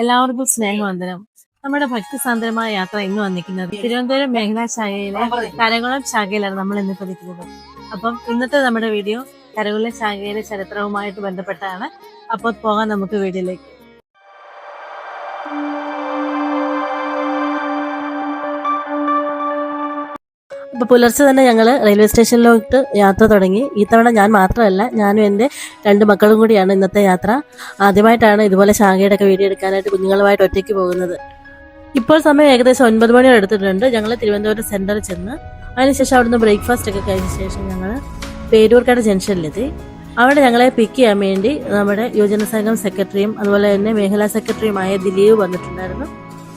എല്ലാവർക്കും സ്നേഹവന്ദനം നമ്മുടെ ഭക്തിസാന്ദ്രമായ യാത്ര ഇന്ന് വന്നിരിക്കുന്നത് തിരുവനന്തപുരം മേഖലാ ശാഖയിലെ കരകുളം ശാഖയിലാണ് നമ്മൾ ഇന്ന് പതിക്കുന്നത് അപ്പം ഇന്നത്തെ നമ്മുടെ വീഡിയോ കരകുളം ശാഖയിലെ ചരിത്രവുമായിട്ട് ബന്ധപ്പെട്ടാണ്. അപ്പോൾ പോകാൻ നമുക്ക് വീഡിയോയിലേക്ക് അപ്പൊ പുലർച്ചെ തന്നെ ഞങ്ങൾ റെയിൽവേ സ്റ്റേഷനിലോട്ട് യാത്ര തുടങ്ങി. ഈ തവണ ഞാൻ മാത്രമല്ല ഞാനും എന്റെ രണ്ട് മക്കളും കൂടിയാണ് ഇന്നത്തെ യാത്ര. ആദ്യമായിട്ടാണ് ഇതുപോലെ ശാഖയുടെ ഒക്കെ വീഡിയോ എടുക്കാനായിട്ട് കുഞ്ഞുങ്ങളുമായിട്ട് ഒറ്റയ്ക്ക് പോകുന്നത്. ഇപ്പോൾ സമയം ഏകദേശം ഒൻപത് മണിയോട് എടുത്തിട്ടുണ്ട്. ഞങ്ങൾ തിരുവനന്തപുരം സെന്ററിൽ ചെന്ന് അതിനുശേഷം അവിടുന്ന് ബ്രേക്ക്ഫാസ്റ്റ് ഒക്കെ കഴിഞ്ഞ ശേഷം ഞങ്ങൾ പേരൂർക്കാട് ജംഗ്ഷനിലെത്തി. അവിടെ ഞങ്ങളെ പിക്ക് ചെയ്യാൻ വേണ്ടി നമ്മുടെ യുവജന സംഘം സെക്രട്ടറിയും അതുപോലെ തന്നെ മേഖലാ സെക്രട്ടറിയുമായ ദിലീപ് വന്നിട്ടുണ്ടായിരുന്നു.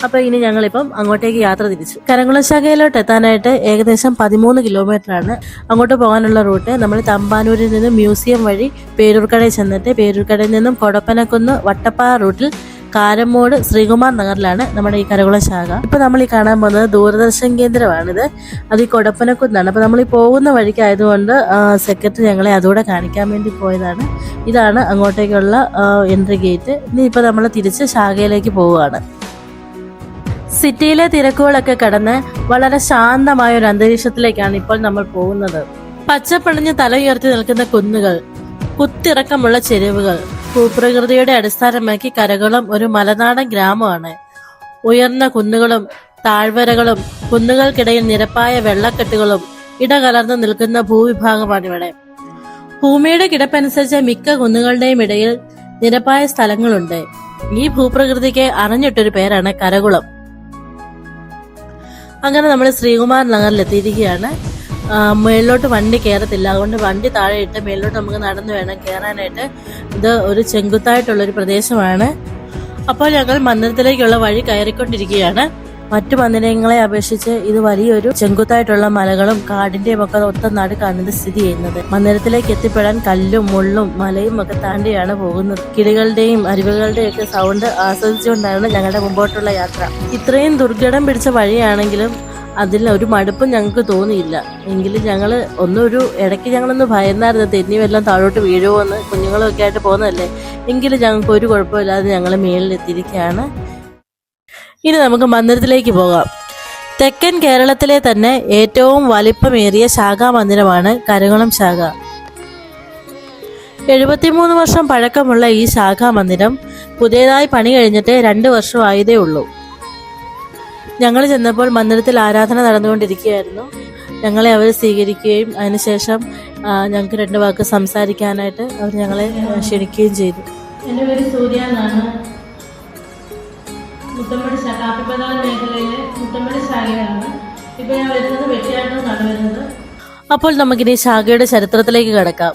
അപ്പൊ ഇനി ഞങ്ങളിപ്പം അങ്ങോട്ടേക്ക് യാത്ര തിരിച്ചു. കരകുളം ശാഖയിലോട്ട് എത്താനായിട്ട് ഏകദേശം പതിമൂന്ന് കിലോമീറ്റർ ആണ് അങ്ങോട്ട് പോകാനുള്ള റൂട്ട്. നമ്മൾ തമ്പാനൂരിൽ നിന്ന് മ്യൂസിയം വഴി പേരൂർക്കടയിൽ ചെന്നിട്ട് പേരൂർക്കടയിൽ നിന്നും കൊടപ്പനക്കുന്ന് വട്ടപ്പാറ റൂട്ടിൽ കാരമോട് ശ്രീകുമാർ നഗറിലാണ് നമ്മുടെ ഈ കരകുളം ശാഖ. ഇപ്പൊ നമ്മൾ ഈ കാണാൻ പോകുന്നത് ദൂരദർശൻ കേന്ദ്രമാണിത്. അത് ഈ കൊടപ്പനക്കുന്നാണ്. അപ്പൊ നമ്മൾ ഈ പോകുന്ന വഴിക്കായതുകൊണ്ട് സെക്രട്ടറി ഞങ്ങളെ അതുകൂടെ കാണിക്കാൻ വേണ്ടി പോയതാണ്. ഇതാണ് അങ്ങോട്ടേക്കുള്ള എൻട്രി ഗേറ്റ് ഇനി ഇപ്പൊ നമ്മൾ തിരിച്ച് ശാഖയിലേക്ക് പോവുകയാണ്. സിറ്റിയിലെ തിരക്കുകളൊക്കെ കടന്ന് വളരെ ശാന്തമായ ഒരു അന്തരീക്ഷത്തിലേക്കാണ് ഇപ്പോൾ നമ്മൾ പോകുന്നത്. പച്ചപ്പണിഞ്ഞ് തല ഉയർത്തി നിൽക്കുന്ന കുന്നുകൾ കുത്തിറക്കമുള്ള ചെരുവുകൾ ഭൂപ്രകൃതിയുടെ അടിസ്ഥാനമാക്കി കരകുളം ഒരു മലനാടൻ ഗ്രാമമാണ്. ഉയർന്ന കുന്നുകളും താഴ്വരകളും കുന്നുകൾക്കിടയിൽ നിരപ്പായ വെള്ളക്കെട്ടുകളും ഇടകലർന്നു നിൽക്കുന്ന ഭൂവിഭാഗമാണ് ഇവിടെ. ഭൂമിയുടെ കിടപ്പനുസരിച്ച് മിക്ക കുന്നുകളുടെയും ഇടയിൽ നിരപ്പായ സ്ഥലങ്ങളുണ്ട്. ഈ ഭൂപ്രകൃതിക്ക് അറിഞ്ഞിട്ടൊരു പേരാണ് കരകുളം. അങ്ങനെ നമ്മൾ ശ്രീകുമാർ നഗറിൽ എത്തിയിരിക്കുകയാണ് മേളിലോട്ട് വണ്ടി കയറത്തില്ല അതുകൊണ്ട് വണ്ടി താഴെ ഇട്ട് മേളിലോട്ട് നമുക്ക് നടന്നു വേണം കയറാനായിട്ട് ഇത് ഒരു ചെങ്കുത്തായിട്ടുള്ള ഒരു പ്രദേശമാണ്. അപ്പോൾ ഞങ്ങൾ മന്ദിരത്തിലേക്കുള്ള വഴി കയറിക്കൊണ്ടിരിക്കുകയാണ്. മറ്റു മന്ദിരങ്ങളെ അപേക്ഷിച്ച് ഇത് വലിയൊരു ചെങ്കുത്തായിട്ടുള്ള മലകളും കാടിന്റെയും ഒക്കെ ഒത്ത നടുക്കാണ് ഇത് സ്ഥിതി ചെയ്യുന്നത്. മന്ദിരത്തിലേക്ക് എത്തിപ്പെടാൻ കല്ലും മുള്ളും മലയും ഒക്കെ താണ്ടിയാണ് പോകുന്നത്. കിളികളുടെയും അരുവികളുടെയും ഒക്കെ സൗണ്ട് ആസ്വദിച്ചുകൊണ്ടാണ് ഞങ്ങളുടെ മുമ്പോട്ടുള്ള യാത്ര. ഇത്രയും ദുർഘടം പിടിച്ച വഴിയാണെങ്കിലും അതിൽ ഒരു മടുപ്പും ഞങ്ങൾക്ക് തോന്നിയില്ല. എങ്കിലും ഞങ്ങൾ ഒന്നൊരു ഇടയ്ക്ക് ഞങ്ങളൊന്ന് ഭയന്നായിരുന്നു. തെന്നി വല്ലതും താഴോട്ട് വീഴുമോ എന്ന് കുഞ്ഞുങ്ങളൊക്കെ ആയിട്ട് പോകുന്നതല്ലേ? എങ്കിലും ഞങ്ങൾക്ക് ഒരു കുഴപ്പമില്ലാതെ ഞങ്ങൾ മേളിലെത്തിയിരിക്കുകയാണ്. ഇനി നമുക്ക് മന്ദിരത്തിലേക്ക് പോകാം. തെക്കൻ കേരളത്തിലെ തന്നെ ഏറ്റവും വലിപ്പമേറിയ മന്ദിരമാണ് കരകുളം ശാഖ. എഴുപത്തിമൂന്ന് വർഷം പഴക്കമുള്ള ഈ മന്ദിരം പുതിയതായി പണി കഴിഞ്ഞിട്ട് രണ്ട് വർഷമായതേ ഉള്ളൂ. ഞങ്ങൾ ചെന്നപ്പോൾ മന്ദിരത്തിൽ ആരാധന നടന്നുകൊണ്ടിരിക്കുകയായിരുന്നു. ഞങ്ങളെ അവർ സ്വീകരിക്കുകയും അതിനുശേഷം ഞങ്ങൾക്ക് രണ്ട് വാക്ക് സംസാരിക്കാനായിട്ട് അവർ ഞങ്ങളെ ക്ഷണിക്കുകയും ചെയ്തു. എന്റെ പേര് സൂര്യ എന്നാണ്. മുത്തമ്പടി ശാഖ കാപ്പിപ്പതാൽ മേഖലയിലെ മുത്തമ്പടി ശാഖയാണ് ഇപ്പോൾ ഞാൻ വരുന്നത് വെട്ടിയാട്ടം വരുന്നത്. അപ്പോൾ നമുക്കിനി ശാഖയുടെ ചരിത്രത്തിലേക്ക് കടക്കാം.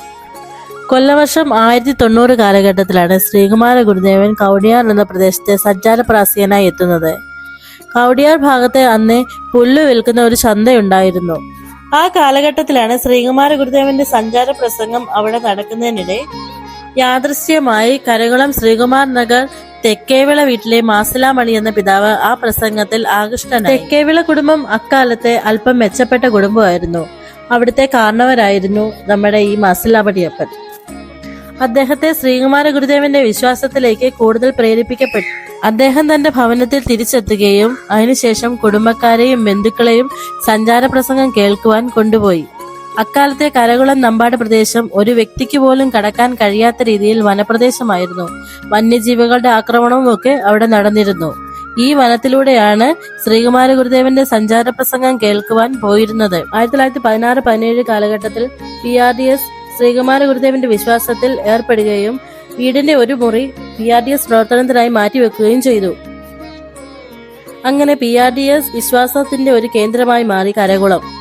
കൊല്ലവർഷം ആയിരത്തി തൊണ്ണൂറ് കാലഘട്ടത്തിലാണ് ശ്രീകുമാര ഗുരുദേവൻ കൗടിയാർ എന്ന പ്രദേശത്തെ സഞ്ചാരപ്രാസിയനായി എത്തുന്നത്. കൗടിയാർ ഭാഗത്തെ അന്ന് പുല്ല് വിൽക്കുന്ന ഒരു ചന്തയുണ്ടായിരുന്നു. ആ കാലഘട്ടത്തിലാണ് ശ്രീകുമാര ഗുരുദേവന്റെ സഞ്ചാര പ്രസംഗം അവിടെ നടക്കുന്നതിനിടെ യാദൃശ്യമായി കരകുളം ശ്രീകുമാർ നഗർ തെക്കേവിള വീട്ടിലെ മാസിലാമണി എന്ന പിതാവ് ആ പ്രസംഗത്തിൽ ആകൃഷ്ടനായി. തെക്കേവിള കുടുംബം അക്കാലത്തെ അല്പം മെച്ചപ്പെട്ട കുടുംബമായിരുന്നു. അവിടുത്തെ കാരണവരായിരുന്നു നമ്മുടെ ഈ മാസിലാമണിയപ്പൻ. അദ്ദേഹത്തെ ശ്രീകുമാര ഗുരുദേവന്റെ വിശ്വാസത്തിലേക്ക് കൂടുതൽ പ്രേരിപ്പിക്കപ്പെട്ടു അദ്ദേഹം തന്റെ ഭവനത്തിൽ തിരിച്ചെത്തുകയും അതിനുശേഷം കുടുംബക്കാരെയും ബന്ധുക്കളെയും സഞ്ചാര പ്രസംഗം കേൾക്കുവാൻ കൊണ്ടുപോയി. അക്കാലത്തെ കരകുളം നമ്പാട് പ്രദേശം ഒരു വ്യക്തിക്ക് പോലും കടക്കാൻ കഴിയാത്ത രീതിയിൽ വനപ്രദേശമായിരുന്നു. വന്യജീവികളുടെ ആക്രമണവും ഒക്കെ അവിടെ നടന്നിരുന്നു. ഈ വനത്തിലൂടെയാണ് ശ്രീകുമാര ഗുരുദേവന്റെ സഞ്ചാര പ്രസംഗം കേൾക്കുവാൻ പോയിരുന്നത്. ആയിരത്തി തൊള്ളായിരത്തി പതിനാറ് പതിനേഴ് കാലഘട്ടത്തിൽ P R D S Sreekumara ഗുരുദേവന്റെ വിശ്വാസത്തിൽ ഏർപ്പെടുകയും വീടിന്റെ ഒരു മുറി പി ആർ ഡി എസ് പ്രവർത്തനത്തിനായി മാറ്റിവെക്കുകയും ചെയ്തു. അങ്ങനെ പി ആർ ഡി എസ് വിശ്വാസത്തിന്റെ ഒരു കേന്ദ്രമായി മാറി കരകുളം.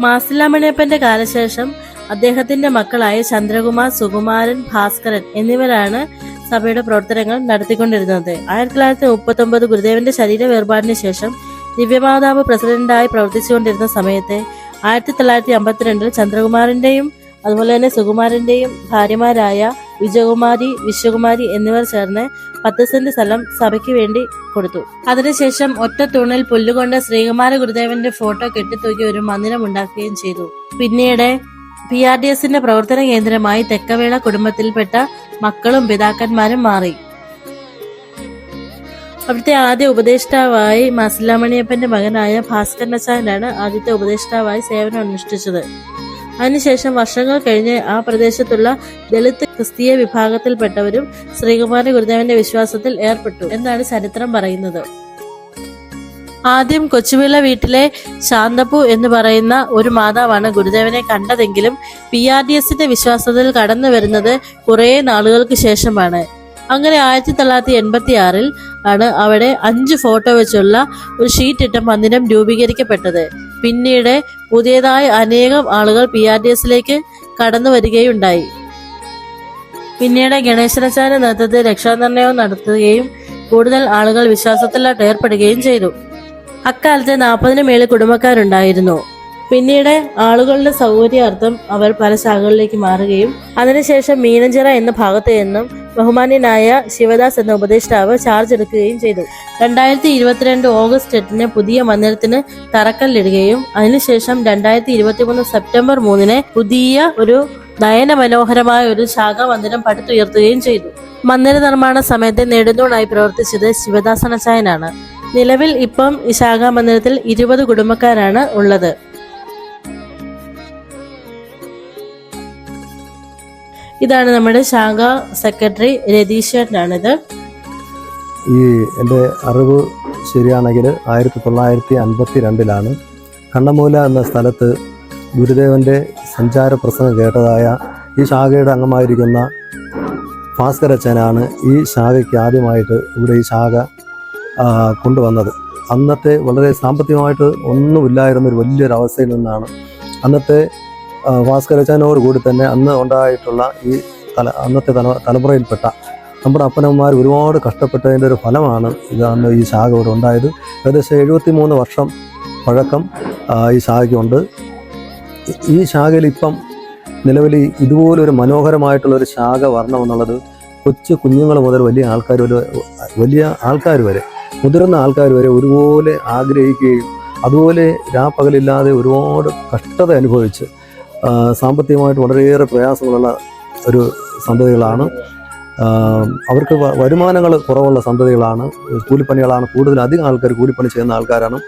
മാസിലാമണിയപ്പന്റെ കാലശേഷം അദ്ദേഹത്തിന്റെ മക്കളായ ചന്ദ്രകുമാർ സുകുമാരൻ ഭാസ്കരൻ എന്നിവരാണ് സഭയുടെ പ്രവർത്തനങ്ങൾ നടത്തിക്കൊണ്ടിരുന്നത്. ആയിരത്തി തൊള്ളായിരത്തി മുപ്പത്തി ഒമ്പത് ഗുരുദേവന്റെ ശരീര വേർപാടിന് ശേഷം ദിവ്യമാതാവ് പ്രസിഡന്റായി പ്രവർത്തിച്ചുകൊണ്ടിരുന്ന സമയത്ത് ആയിരത്തി തൊള്ളായിരത്തി അമ്പത്തിരണ്ടിൽ ചന്ദ്രകുമാറിന്റെയും അതുപോലെ തന്നെ സുകുമാരന്റെയും ഭാര്യമാരായ വിജയകുമാരി വിശ്വകുമാരി എന്നിവർ ചേർന്ന് പത്ത് സെന്റ് സ്ഥലം സഭയ്ക്ക് വേണ്ടി കൊടുത്തു. അതിനുശേഷം ഒറ്റ തൂണിൽ പുല്ലുകൊണ്ട് ശ്രീകുമാര ഗുരുദേവന്റെ ഫോട്ടോ കെട്ടിത്തൂക്കി ഒരു മന്ദിരം ഉണ്ടാക്കുകയും ചെയ്തു. പിന്നീട് പി ആർ ഡി എസിന്റെ പ്രവർത്തന കേന്ദ്രമായി തെക്കവേള കുടുംബത്തിൽപ്പെട്ട മക്കളും പിതാക്കന്മാരും മാറി. അവിടുത്തെ ആദ്യ ഉപദേഷ്ടാവായി മസിലാമണിയപ്പന്റെ മകനായ ഭാസ്കരനച്ചാനാണ് ആദ്യത്തെ ഉപദേഷ്ടാവായി സേവനം അനുഷ്ഠിച്ചത്. അതിനുശേഷം വർഷങ്ങൾ കഴിഞ്ഞ് ആ പ്രദേശത്തുള്ള ദളിത് ക്രിസ്തീയ വിഭാഗത്തിൽപ്പെട്ടവരും ശ്രീകുമാര ഗുരുദേവന്റെ വിശ്വാസത്തിൽ ഏർപ്പെട്ടു എന്നാണ് ചരിത്രം പറയുന്നത്. ആദ്യം കൊച്ചുവിള വീട്ടിലെ ശാന്തപ്പു എന്ന് പറയുന്ന ഒരു മാതാവാണ് ഗുരുദേവനെ കണ്ടതെങ്കിലും പി ആർ ഡി എസിന്റെ വിശ്വാസത്തിൽ കടന്നു വരുന്നത് കുറേ നാളുകൾക്ക് ശേഷമാണ്. അങ്ങനെ ആയിരത്തി തൊള്ളായിരത്തി എൺപത്തി ആറിൽ ആണ് അവിടെ അഞ്ച് ഫോട്ടോ വെച്ചുള്ള ഒരു ഷീറ്റ് ഇട്ട മന്ദിരം രൂപീകരിക്കപ്പെട്ടത്. പിന്നീട് പുതിയതായി അനേകം ആളുകൾ പി ആർ ഡി എസിലേക്ക് കടന്നു വരികയുണ്ടായി. പിന്നീട് ഗണേശനാചാര്യ നേതൃത്വത്തിൽ രക്ഷാനിർണയവും നടത്തുകയും കൂടുതൽ ആളുകൾ വിശ്വാസത്തിലോട്ട് ഏർപ്പെടുകയും ചെയ്തു. അക്കാലത്ത് നാൽപ്പതിനു മേളിൽ കുടുംബക്കാരുണ്ടായിരുന്നു. പിന്നീട് ആളുകളുടെ സൗകര്യാർത്ഥം അവർ പല ശാഖകളിലേക്ക് മാറുകയും അതിനുശേഷം മീനഞ്ചിറ എന്ന ഭാഗത്ത് നിന്നും ബഹുമാന്യനായ ശിവദാസ് എന്ന ഉപദേഷ്ടാവ് ചാർജ് എടുക്കുകയും ചെയ്തു. രണ്ടായിരത്തി ഇരുപത്തിരണ്ട് ഓഗസ്റ്റ് എട്ടിന് പുതിയ മന്ദിരത്തിന് തറക്കല്ലിടുകയും അതിനുശേഷം രണ്ടായിരത്തി ഇരുപത്തിമൂന്ന് സെപ്റ്റംബർ മൂന്നിന് പുതിയ ഒരു നയന മനോഹരമായ ഒരു ശാഖാ മന്ദിരം പടുത്തുയർത്തുകയും ചെയ്തു. മന്ദിര നിർമ്മാണ സമയത്ത് നെടുന്തൂണായി പ്രവർത്തിച്ചത് ശിവദാസനച്ചായനാണ് നിലവിൽ ഇപ്പം ഈ ശാഖാ മന്ദിരത്തിൽ ഇരുപത് കുടുംബക്കാരാണ് ഉള്ളത്. ഇതാണ് നമ്മുടെ ശാഖ സെക്രട്ടറി രതീഷേട്ടനാണിത് ഈ എന്റെ അറിവ് ശരിയാണെങ്കിൽ ആയിരത്തി തൊള്ളായിരത്തി അൻപത്തി രണ്ടിലാണ് കണ്ണമൂല എന്ന സ്ഥലത്ത് ഗുരുദേവന്റെ സഞ്ചാര പ്രസംഗം കേട്ടതായ ഈ ശാഖയുടെ അംഗമായിരിക്കുന്ന ഭാസ്കരച്ചനാണ് ഈ ശാഖയ്ക്ക് ആദ്യമായിട്ട് ഇവിടെ ഈ ശാഖ കൊണ്ടുവന്നത്. അന്നത്തെ വളരെ സാമ്പത്തികമായിട്ട് ഒന്നുമില്ലായിരുന്ന ഒരു വലിയൊരു അവസ്ഥയിൽ നിന്നാണ്. അന്നത്തെ ഭാസ്കരച്ചനോട് കൂടി തന്നെ അന്ന് ഉണ്ടായിട്ടുള്ള ഈ തല അന്നത്തെ തല തലമുറയിൽപ്പെട്ട നമ്മുടെ അപ്പനമ്മമാർ ഒരുപാട് കഷ്ടപ്പെട്ടതിന്റെ ഒരു ഫലമാണ് ഇത് അന്ന് ഈ ശാഖ ഇവിടെ ഉണ്ടായത്. ഏകദേശം എഴുപത്തി മൂന്ന് വർഷം പഴക്കം ഈ ശാഖയ്ക്കുണ്ട്. ഈ- ശാഖയിൽ ഇപ്പം നിലവിൽ ഇതുപോലൊരു മനോഹരമായിട്ടുള്ള ഒരു ശാഖ വരണമെന്നുള്ളത് കൊച്ചു കുഞ്ഞുങ്ങൾ മുതൽ വലിയ ആൾക്കാർ വരെ വലിയ ആൾക്കാർ വരെ മുതിർന്ന ആൾക്കാർ വരെ ഒരുപോലെ ആഗ്രഹിക്കുകയും അതുപോലെ രാപ്പകലില്ലാതെ ഒരുപാട് കഷ്ടത അനുഭവിച്ച് സാമ്പത്തികമായിട്ട് വളരെയേറെ പ്രയാസമുള്ള ഒരു സന്തതികളാണ്. അവർക്ക് വരുമാനങ്ങൾ കുറവുള്ള സന്തതികളാണ്. കൂലിപ്പണികളാണ് കൂടുതലധികം ആൾക്കാർ കൂലിപ്പണി ചെയ്യുന്ന ആൾക്കാരാണ്.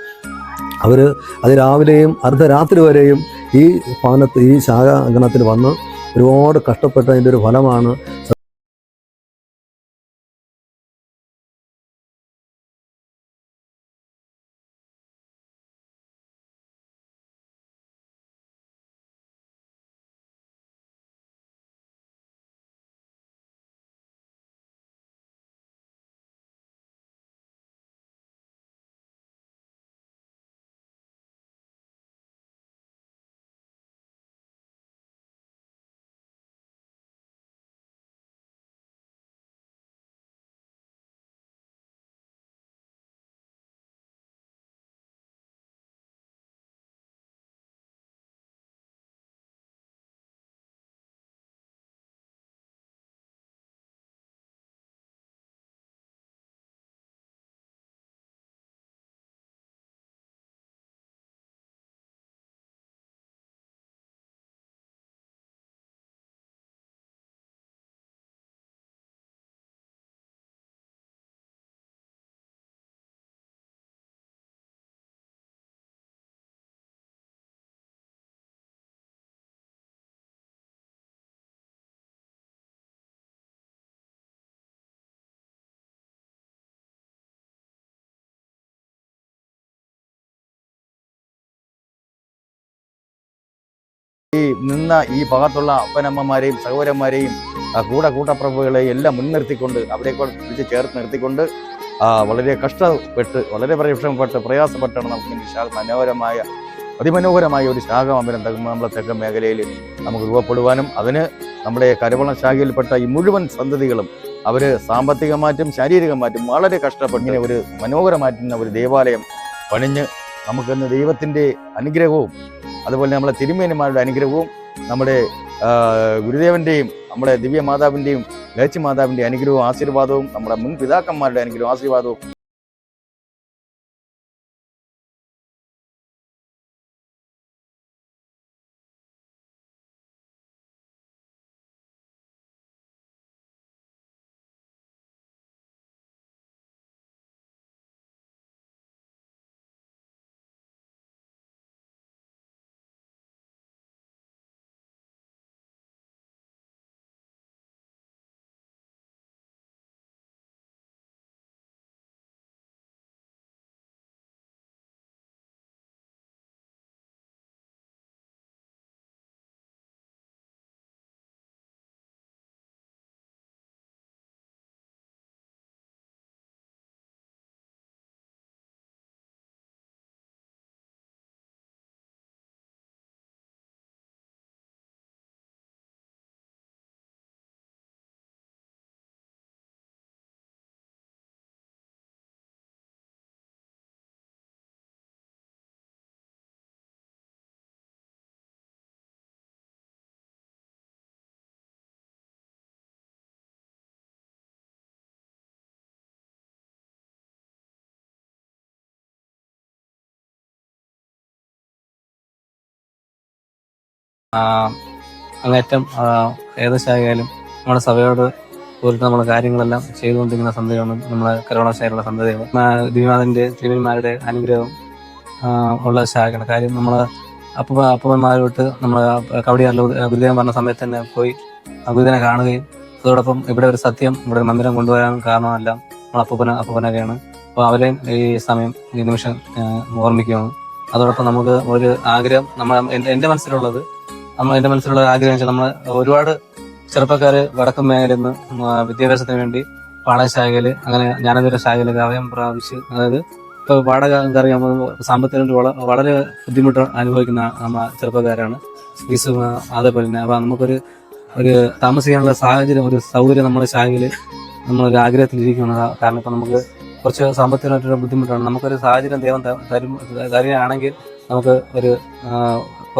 അവർ അത് രാവിലെയും അർദ്ധരാത്രി വരെയും ഈ ഭവനത്ത് ഈ ശാഖ അങ്കണത്തിൽ വന്ന് ഒരുപാട് കഷ്ടപ്പെട്ടതിന്റെ ഒരു ഫലമാണ് ഈ നിന്ന ഈ ഭാഗത്തുള്ള അപ്പനമ്മമാരെയും സഹോദരന്മാരെയും കൂടെ കൂട്ടപ്രഭുകളെയും എല്ലാം മുൻനിർത്തിക്കൊണ്ട് അവരെ കൂടെ പിടിച്ച് ചേർത്ത് നിർത്തിക്കൊണ്ട് വളരെ കഷ്ടപ്പെട്ട് വളരെ പരിശ്രമപ്പെട്ട് പ്രയാസപ്പെട്ടാണ് നമുക്ക് ശാഖ മനോഹരമായ അതിമനോഹരമായ ഒരു ശാഖ അമ്പലം നമ്മളെ തെക്കൻ മേഖലയിൽ നമുക്ക് രൂപപ്പെടുവാനും അതിന് നമ്മുടെ കരവളം ശാഖയിൽപ്പെട്ട ഈ മുഴുവൻ സന്തതികളും അവർ സാമ്പത്തികമായിട്ടും ശാരീരികമായിട്ടും വളരെ കഷ്ടപ്പെട്ട് ഒരു മനോഹരമായിട്ടുള്ള ഒരു ദേവാലയം പണിഞ്ഞ് നമുക്കിന്ന് ദൈവത്തിന്റെ അനുഗ്രഹവും അതുപോലെ നമ്മളെ തിരുമേനിമാരുടെ അനുഗ്രഹവും നമ്മുടെ ആ, ഗുരുദേവന്റെയും നമ്മുടെ ദിവ്യ മാതാവിന്റെയും ലേച്ചി മാതാവിന്റെ അനുഗ്രഹവും ആശീർവാദവും നമ്മുടെ മുൻ പിതാക്കന്മാരുടെ അനുഗ്രഹവും ആശീർവാദവും അങ്ങേറ്റം ഏകദേശമായാലും നമ്മുടെ സഭയോട് പോയിട്ട് നമ്മൾ കാര്യങ്ങളെല്ലാം ചെയ്തുകൊണ്ടിരിക്കുന്ന സന്ധ്യയാണ് നമ്മളെ കരോണശാലുള്ള സന്ധ്യകൾ ദിവ്യനാഥന്റെ തിരുവന്മാരുടെ അനുഗ്രഹം ഉള്ള ശാഖയാണ്. കാര്യം നമ്മൾ അപ്പ അപ്പന്മാരോട്ട് നമ്മൾ കവടിയാറിൽ ഗുരുദേവൻ പറഞ്ഞ സമയത്ത് തന്നെ പോയി ഗുരുദേവനെ കാണുകയും അതോടൊപ്പം ഇവിടെ ഒരു സത്യം ഇവിടെ മന്ദിരം കൊണ്ടുവരാൻ കാരണമെല്ലാം നമ്മൾ അപ്പൂപ്പന അപ്പൂപ്പനൊക്കെയാണ്. അപ്പോൾ അവരെയും ഈ സമയം ഈ നിമിഷം ഓർമ്മിക്കുകയാണ്. അതോടൊപ്പം നമുക്ക് ഒരു ആഗ്രഹം നമ്മൾ എന്റെ മനസ്സിലുള്ളത് നമ്മൾ എന്റെ മനസ്സിലുള്ള ആഗ്രഹം വെച്ചാൽ നമ്മൾ ഒരുപാട് ചെറുപ്പക്കാർ വടക്കൻ മേഖലയിൽ നിന്ന് വിദ്യാഭ്യാസത്തിന് വേണ്ടി പാഠശാലയിൽ അങ്ങനെ ജ്ഞാനതര ശാഖയിൽ അഭയം പ്രാപിച്ച് അതായത് ഇപ്പൊ വാടക അറിയാം സാമ്പത്തിക വള- വളരെ ബുദ്ധിമുട്ട് അനുഭവിക്കുന്ന നമ്മ ചെറുപ്പക്കാരാണ്. ഫീസ് അതേപോലെ തന്നെ. അപ്പൊ നമുക്കൊരു ഒരു താമസിക്കാനുള്ള സാഹചര്യം ഒരു സൗകര്യം നമ്മുടെ ശാഖയിൽ നമ്മളൊരു ആഗ്രഹത്തിൽ ഇരിക്കുന്നത് കാരണം ഇപ്പൊ നമുക്ക് കുറച്ച് സാമ്പത്തികമായിട്ടൊരു ബുദ്ധിമുട്ടാണ്. നമുക്കൊരു സാഹചര്യം ദൈവം തരും തരികയാണെങ്കിൽ നമുക്ക് ഒരു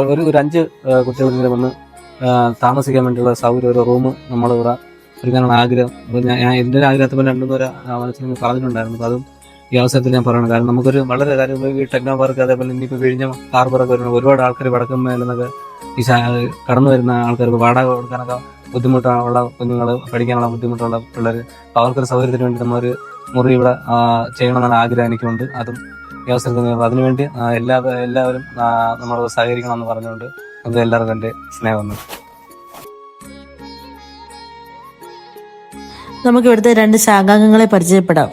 ഒരു ഒരു അഞ്ച് കുട്ടികളെങ്കിലും വന്ന് താമസിക്കാൻ വേണ്ടിയുള്ള സൗകര്യം ഒരു റൂം നമ്മളിവിടെ ഒരുക്കാനുള്ള ആഗ്രഹം. അപ്പോൾ ഞാൻ എന്റെ ഒരു ആഗ്രഹത്തിൽ രണ്ടു മൂന്ന് മനസ്സിൽ പറഞ്ഞിട്ടുണ്ടായിരുന്നു. അപ്പോൾ അതും ഈ അവസരത്തിൽ ഞാൻ പറയണം. കാരണം നമുക്കൊരു വളരെ കാര്യം ഈ ടെക്നോ പാർക്ക് അതേപോലെ ഇനിയിപ്പോൾ വിഴിഞ്ഞ ഹാർബറൊക്കെ വരുന്ന ഒരുപാട് ആൾക്കാർ വടക്കം മേലെന്നൊക്കെ ഈ കടന്നു വരുന്ന ആൾക്കാർക്ക് വാടക കൊടുക്കാനൊക്കെ ബുദ്ധിമുട്ടുള്ള കുഞ്ഞുങ്ങൾ പഠിക്കാനുള്ള ബുദ്ധിമുട്ടുള്ള പിള്ളേർ അവർക്കൊരു സൗകര്യത്തിന് വേണ്ടി നമ്മളൊരു മുറി ഇവിടെ ചെയ്യണമെന്നാണ് ആഗ്രഹം എനിക്കുണ്ട്. അതും ഈ അവസരത്തിൽ ഞാൻ- അതിനുവേണ്ടി ആ, എല്ലാ എല്ലാവരും നമ്മളോട് സഹകരിക്കണമെന്ന് പറഞ്ഞുകൊണ്ട് അത് എല്ലാവർക്കും എന്റെ സ്നേഹം നമുക്ക് ഇവിടുത്തെ രണ്ട് ശാഖാംഗങ്ങളെ പരിചയപ്പെടാം.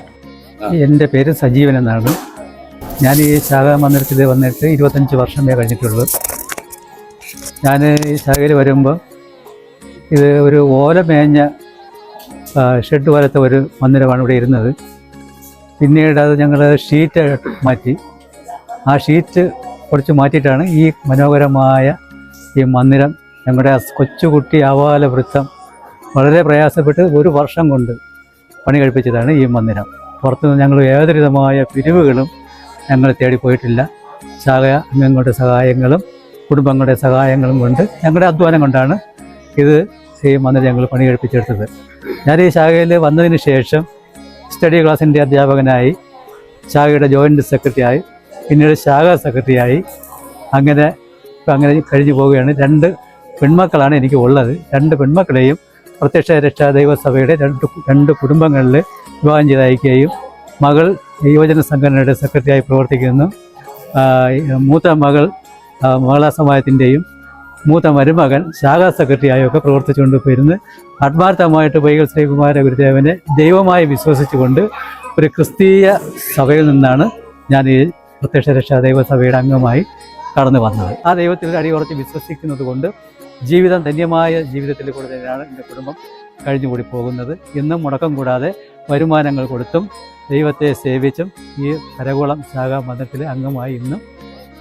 എന്റെ പേര് സജീവൻ എന്നാണ്. ഞാൻ ഈ ശാഖാ മന്ദിരത്തിൽ വന്നിട്ട് ഇരുപത്തഞ്ച് വർഷമേ കഴിഞ്ഞിട്ടുള്ളൂ. ഞാൻ ഈ ശാഖയിൽ വരുമ്പോൾ ഇത് ഒരു ഓല മേഞ്ഞ ഷെഡ് പോലത്തെ ഒരു മന്ദിരമാണ് ഇവിടെ ഇരുന്നത്. പിന്നീട് അത് ഞങ്ങൾ ഷീറ്റ് മാറ്റി. ആ ഷീറ്റ് കുറച്ച് മാറ്റിയിട്ടാണ് ഈ മനോഹരമായ ഈ മന്ദിരം ഞങ്ങളുടെ കൊച്ചുകുട്ടി ആവാല വൃത്തം വളരെ പ്രയാസപ്പെട്ട് ഒരു വർഷം കൊണ്ട് പണി കഴിപ്പിച്ചതാണ് ഈ മന്ദിരം. പുറത്തുനിന്ന് ഞങ്ങൾ ഏതൊരുവിധമായ പിരിവുകളും ഞങ്ങൾ തേടിപ്പോയിട്ടില്ല ശാഖ അംഗങ്ങളുടെ സഹായങ്ങളും കുടുംബങ്ങളുടെ സഹായങ്ങളും കൊണ്ട് ഞങ്ങളുടെ അധ്വാനം കൊണ്ടാണ് ഇത് ഈ മന്ദിരം ഞങ്ങൾ പണി കഴിപ്പിച്ചെടുത്തത്. ഞാൻ ഈ ശാഖയിൽ വന്നതിന് ശേഷം സ്റ്റഡി ക്ലാസ്സിന്റെ അധ്യാപകനായി ശാഖയുടെ ജോയിന്റ് സെക്രട്ടറിയായി പിന്നീട് ശാഖ സെക്രട്ടറിയായി. അങ്ങനെ അങ്ങനെ കഴിഞ്ഞു പോവുകയാണ്. രണ്ട് പെൺമക്കളാണ് എനിക്ക് ഉള്ളത്. രണ്ട് പെൺമക്കളെയും പ്രത്യക്ഷ രക്ഷാ ദൈവസഭയുടെ രണ്ട് രണ്ട് കുടുംബങ്ങളിൽ വിവാഹം ചെയ്തയക്കുകയും മകൾ യുവജന സംഘടനയുടെ സെക്രട്ടറിയായി പ്രവർത്തിക്കുന്നു. മൂത്ത മകൾ മഹിളാ സമാജത്തിന്റെയും മൂത്ത മരുമകൻ ശാഖാ സെക്രട്ടറിയായൊക്കെ പ്രവർത്തിച്ചുകൊണ്ട് പോയിരുന്ന് ആത്മാർത്ഥമായിട്ട് വൈകൽ ശ്രീകുമാര ഗുരുദേവനെ ദൈവമായി വിശ്വസിച്ചുകൊണ്ട് ഒരു ക്രിസ്തീയ സഭയിൽ നിന്നാണ് ഞാൻ ഈ പ്രത്യക്ഷ രക്ഷാ ദൈവസഭയുടെ അംഗമായി കടന്നു വന്നത്. ആ ദൈവത്തിൽ അടിയുറച്ച് വിശ്വസിക്കുന്നത് കൊണ്ട് ജീവിതം ധന്യമായ ജീവിതത്തിൽ കൂടെ തന്നെയാണ് എന്റെ കുടുംബം കഴിഞ്ഞുകൂടി പോകുന്നത്. ഇന്നും മുടക്കം കൂടാതെ വരുമാനങ്ങൾ കൊടുത്തും ദൈവത്തെ സേവിച്ചും ഈ കരകുളം ശാഖാ മന്ദിരത്തിലെ അംഗമായി ഇന്നും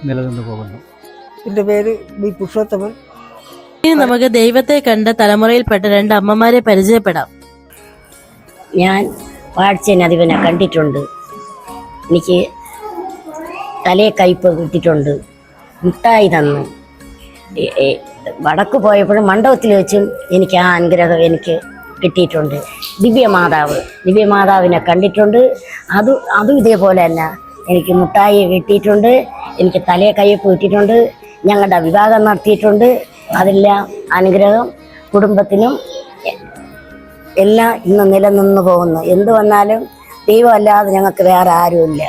നിലനിന്ന് പോകുന്നു. എന്റെ പേര് ബി പുരുഷോത്തമൻ ഇനി നമുക്ക് ദൈവത്തെ കണ്ട തലമുറയിൽപ്പെട്ട രണ്ട് അമ്മമാരെ പരിചയപ്പെടാം. ഞാൻ വാഴ്ചനധിപനെ കണ്ടിട്ടുണ്ട്. എനിക്ക് തലേ കയ്പ് കിട്ടിയിട്ടുണ്ട്. മുട്ടായി തന്നു. വടക്ക് പോയപ്പോഴും മണ്ഡപത്തിൽ വെച്ചും എനിക്ക് ആ അനുഗ്രഹം എനിക്ക് കിട്ടിയിട്ടുണ്ട്. ദിവ്യമാതാവ് ദിവ്യമാതാവിനെ കണ്ടിട്ടുണ്ട്. അത് അതും ഇതേപോലെ തന്നെ എനിക്ക് മുട്ടായി കിട്ടിയിട്ടുണ്ട്. എനിക്ക് തലേ കയ്യപ്പ് കിട്ടിയിട്ടുണ്ട്. ഞങ്ങളുടെ വിവാഹം നടത്തിയിട്ടുണ്ട്. അതെല്ലാം അനുഗ്രഹം കുടുംബത്തിനും എല്ലാം ഇന്ന് നിലനിന്ന് പോകുന്നു. എന്ത് വന്നാലും ദൈവമല്ലാതെ ഞങ്ങൾക്ക് വേറെ ആരുമില്ല.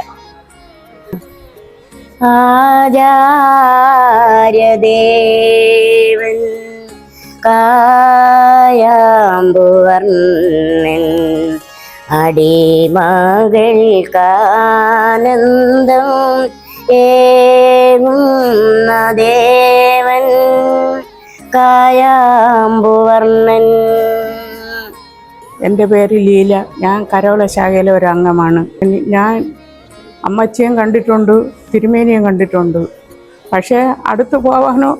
ആചാര്യദേവൻ കായാമ്പുവർണൻ അടിമകൾക്കാനന്ദം ഏകുന്ന ദേവൻ കായാമ്പുവർണൻ. എന്റെ പേര് ലീല. ഞാൻ കരോള ശാഖയിലെ ഒരു അംഗമാണ്. ഞാൻ അമ്മച്ചിയും കണ്ടിട്ടുണ്ട് തിരുമേനിയും കണ്ടിട്ടുണ്ട്. പക്ഷേ അടുത്ത് പോവാനോ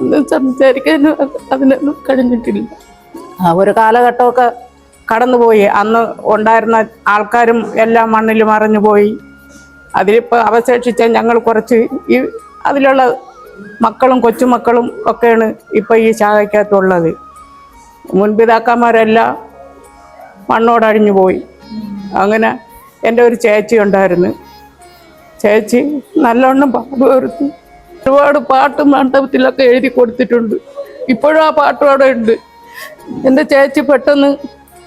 ഒന്നും സംസാരിക്കാനോ അതിനൊന്നും കഴിഞ്ഞിട്ടില്ല. ആ ഒരു കാലഘട്ടമൊക്കെ കടന്നുപോയി. അന്ന് ഉണ്ടായിരുന്ന ആൾക്കാരും എല്ലാം മണ്ണിൽ മറിഞ്ഞു പോയി അതിലിപ്പോൾ അവശേഷിച്ച ഞങ്ങൾ കുറച്ച് ഈ അതിലുള്ള മക്കളും കൊച്ചുമക്കളും ഒക്കെയാണ് ഇപ്പോൾ ഈ ശാഖയ്ക്കകത്തുള്ളത്. മുൻപിതാക്കന്മാരെല്ലാം മണ്ണോടഴിഞ്ഞു പോയി അങ്ങനെ എന്റെ ഒരു ചേച്ചി ഉണ്ടായിരുന്നു. ചേച്ചി നല്ലോണം പാടുമായിരുന്നു ഒരുപാട് പാട്ട് മണ്ഡപത്തിലൊക്കെ എഴുതി കൊടുത്തിട്ടുണ്ട്. ഇപ്പോഴും ആ പാട്ട് അവിടെ ഉണ്ട്. എന്റെ ചേച്ചി പെട്ടെന്ന്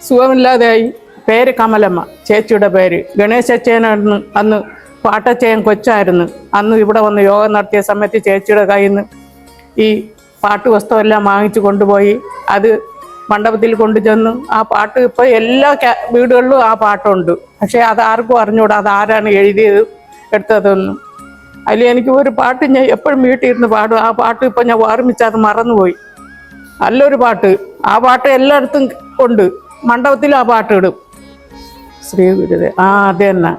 സുഖമില്ലാതെയായി. പേര് കമലമ്മ. ചേച്ചിയുടെ പേര്. ഗണേശ ഗണേശച്ചേനായിരുന്നു അന്ന് പാട്ടച്ചയൻ കൊച്ചായിരുന്നു. അന്ന് ഇവിടെ വന്ന് യോഗം നടത്തിയ സമയത്ത് ചേച്ചിയുടെ കയ്യിൽ നിന്ന് ഈ പാട്ട് വസ്തുവെല്ലാം വാങ്ങിച്ചു കൊണ്ടുപോയി. അത് മണ്ഡപത്തിൽ കൊണ്ടുചെന്നു. ആ പാട്ട് ഇപ്പോൾ എല്ലാ വീടുകളിലും ആ പാട്ടുണ്ട്. പക്ഷേ അത് ആർക്കും അറിഞ്ഞൂടാ. അത് ആരാണ് എഴുതിയത് എടുത്തതെന്നും. അതിൽ എനിക്ക് ഒരു പാട്ട് ഞാൻ എപ്പോഴും വീട്ടിൽ ഇരുന്ന് പാടും. ആ പാട്ട് ഇപ്പം ഞാൻ ഓർമ്മിച്ച് അത് മറന്നുപോയി. നല്ലൊരു പാട്ട്. ആ പാട്ട് എല്ലായിടത്തും ഉണ്ട്. മണ്ഡപത്തിൽ ആ പാട്ട് ഇടും. ശ്രീ ഗുരുദേവ. ആ അത് തന്നെ.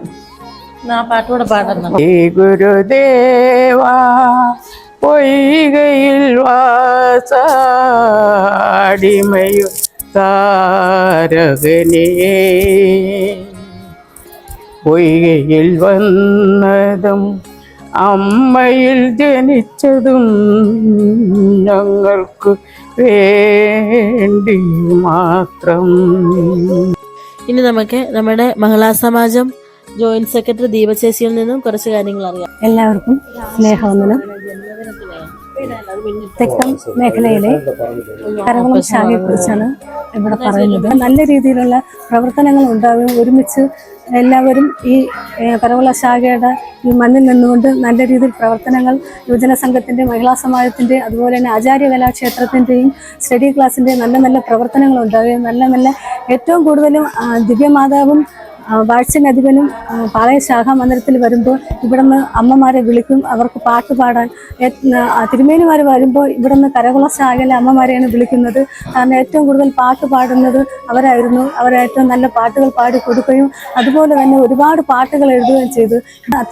പാടുന്നു ശ്രീ ഗുരുദേവാ പൊയ്കയിൽ വാസാടിമയു താരകനേ. പൊയ്കയിൽ വന്നതും അമ്മയിൽ ജനിച്ചതും ഞങ്ങൾക്ക് വേണ്ടി മാത്രം. ഇനി നമുക്ക് നമ്മുടെ മഹിളാ സമാജം ജോയിന്റ് സെക്രട്ടറി ദീപചേച്ചിയിൽ നിന്നും കുറച്ച് കാര്യങ്ങൾ അറിയാം. എല്ലാവർക്കും സ്നേഹവന്ദനം. തെക്കൻ മേഖലയിലെ കരകുളം ശാഖയെ കുറിച്ചാണ് ഇവിടെ പറയുന്നത്. നല്ല രീതിയിലുള്ള പ്രവർത്തനങ്ങൾ ഉണ്ടാകും. ഒരുമിച്ച് എല്ലാവരും ഈ ഏഹ്, കരകുള ശാഖയുടെ ഈ മണ്ണിൽ നിന്നുകൊണ്ട് നല്ല രീതിയിൽ പ്രവർത്തനങ്ങൾ യുവജന സംഘത്തിന്റെ മഹിളാ സമാജത്തിന്റെ അതുപോലെ തന്നെ ആചാര്യ കലാക്ഷേത്രത്തിന്റെയും സ്റ്റഡി ക്ലാസ്സിന്റെ നല്ല നല്ല പ്രവർത്തനങ്ങൾ ഉണ്ടാകുകയും നല്ല നല്ല ഏറ്റവും കൂടുതലും ദിവ്യമാതാവും വാഴ്ചനധിപനും പാളയ ശാഖാ മന്ദിരത്തിൽ വരുമ്പോൾ ഇവിടുന്ന് അമ്മമാരെ വിളിക്കും അവർക്ക് പാട്ട് പാടാൻ. തിരുമേനിമാർ വരുമ്പോൾ ഇവിടുന്ന് കരകുള ശാഖയിലെ അമ്മമാരെയാണ് വിളിക്കുന്നത്. കാരണം ഏറ്റവും കൂടുതൽ പാട്ട് പാടുന്നത് അവരായിരുന്നു. അവരേറ്റവും നല്ല പാട്ടുകൾ പാടി കൊടുക്കുകയും അതുപോലെ തന്നെ ഒരുപാട് പാട്ടുകൾ എഴുതുകയും ചെയ്തു.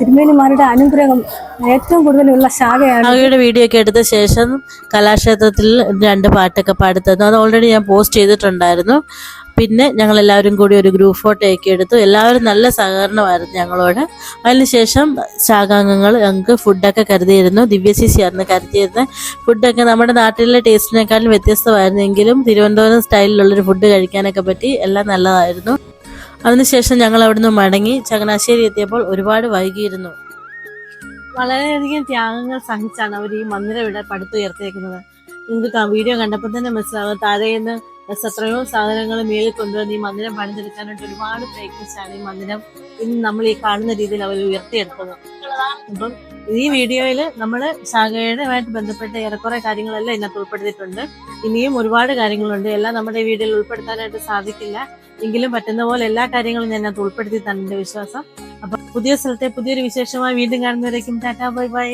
തിരുമേനിമാരുടെ അനുഗ്രഹം ഏറ്റവും കൂടുതലുള്ള ശാഖയാണ്. ആകെയുടെ വീഡിയോ ഒക്കെ എടുത്ത ശേഷം കലാക്ഷേത്രത്തിൽ രണ്ട് പാട്ടൊക്കെ പാടിത്തന്നു അത് ഓൾറെഡി ഞാൻ പോസ്റ്റ് ചെയ്തിട്ടുണ്ടായിരുന്നു. പിന്നെ ഞങ്ങൾ എല്ലാവരും കൂടി ഒരു ഗ്രൂപ്പ് ഫോട്ടോ ഒക്കെ എടുത്തു. എല്ലാവരും നല്ല സഹകരണമായിരുന്നു ഞങ്ങളോട്. അതിനുശേഷം ശാഖാംഗങ്ങൾ ഞങ്ങൾക്ക് ഫുഡൊക്കെ കരുതിയിരുന്നു. ദിവ്യശിശിയായിരുന്നു കരുതിയിരുന്നത് ഫുഡൊക്കെ നമ്മുടെ നാട്ടിലെ ടേസ്റ്റിനേക്കാളും വ്യത്യസ്തമായിരുന്നെങ്കിലും തിരുവനന്തപുരം സ്റ്റൈലിലുള്ളൊരു ഫുഡ് കഴിക്കാനൊക്കെ പറ്റി എല്ലാം നല്ലതായിരുന്നു. അതിനുശേഷം ഞങ്ങൾ അവിടുന്ന് മടങ്ങി ചങ്ങനാശ്ശേരി എത്തിയപ്പോൾ ഒരുപാട് വൈകിയിരുന്നു. വളരെയധികം ത്യാഗങ്ങൾ സഹിച്ചാണ് അവർ ഈ മന്ദിരം ഇവിടെ പടുത്തുയർത്തിയേക്കുന്നത്. നിങ്ങൾക്ക് വീഡിയോ കണ്ടപ്പോൾ തന്നെ മനസ്സിലാവും താഴേന്ന് എത്രയോ സാധനങ്ങൾ മേലിൽ കൊണ്ടുവന്ന് ഈ മന്ദിരം പണിതെടുക്കാനായിട്ട് ഒരുപാട് പ്രയത്നിച്ചാണ് ഈ മന്ദിരം ഇന്ന് നമ്മൾ ഈ കാണുന്ന രീതിയിൽ അവർ ഉയർത്തിയെടുത്തത്. അപ്പം ഈ വീഡിയോയിൽ നമ്മൾ ശാഖയുടെയുമായിട്ട് ബന്ധപ്പെട്ട ഏറെക്കുറെ കാര്യങ്ങളെല്ലാം ഇതിനകത്ത് ഉൾപ്പെടുത്തിയിട്ടുണ്ട്. ഇനിയും ഒരുപാട് കാര്യങ്ങളുണ്ട്. എല്ലാം നമ്മുടെ വീഡിയോയിൽ ഉൾപ്പെടുത്താനായിട്ട് സാധിക്കില്ല. എങ്കിലും പറ്റുന്ന പോലെ എല്ലാ കാര്യങ്ങളും ഞാൻ അത് ഉൾപ്പെടുത്തി തന്നെ വിശ്വാസം. അപ്പൊ പുതിയ സ്ഥലത്തെ പുതിയൊരു വിശേഷമായി വീണ്ടും കാണുന്നവരേക്കും ടാറ്റാ ബൈ ബൈ.